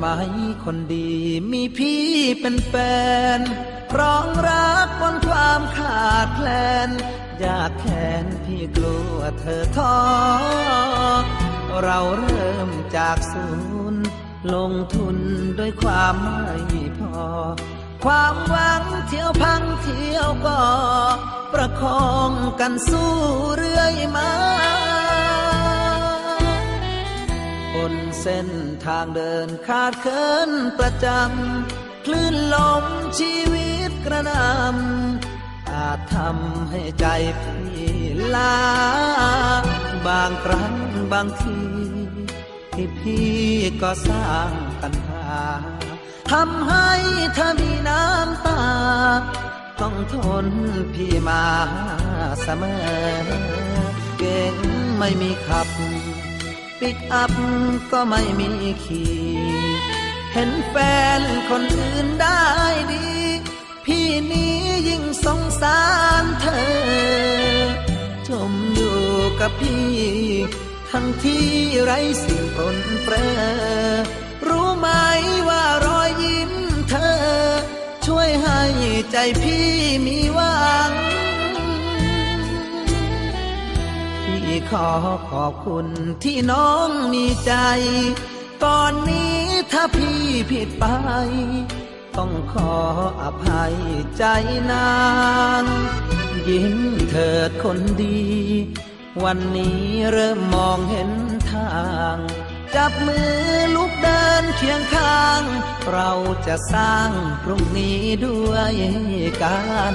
ไหมคนดีมีพี่เป็นแฟนพร้องรักบนความขาดแคลนอยากแค้นพี่กลัวเธอท้อเราเริ่มจากศูนย์ลงทุนด้วยความไม่พอ ความหวังเที่ยวพังเที่ยวก็ประคองกันสู้เรื่อยมา เส้นทางเดินขาดเคินประจำ คลื่นลมชีวิตกระนำอาจทำให้ใจพี่ลาบางครั้งบางทีที่พี่ก็สร้างปัญหาทำให้เธอมีน้ำตา ต้องทนพี่มาเสมอ เก่งไม่มีขับ ปิกอัพก็ไม่มีขี่เห็นแฟนคนอื่นได้ดี พี่นี้ยิ่งสงสารเธอ จมอยู่กับพี่ ทั้งที่ไร้สิ่งปนเปรรู้ไหมว่ารอยยิ้มเธอ ช่วยให้ใจพี่มีหวัง ขอขอบคุณที่น้องมีใจ ก่อนนี้ถ้าพี่ผิดไป ต้องขออภัยใจนางยิ้มเถิดคนดี วันนี้เริ่มมองเห็นทาง จับมือลุกเดินเคียงข้าง เราจะสร้างพรุ่งนี้ด้วยกัน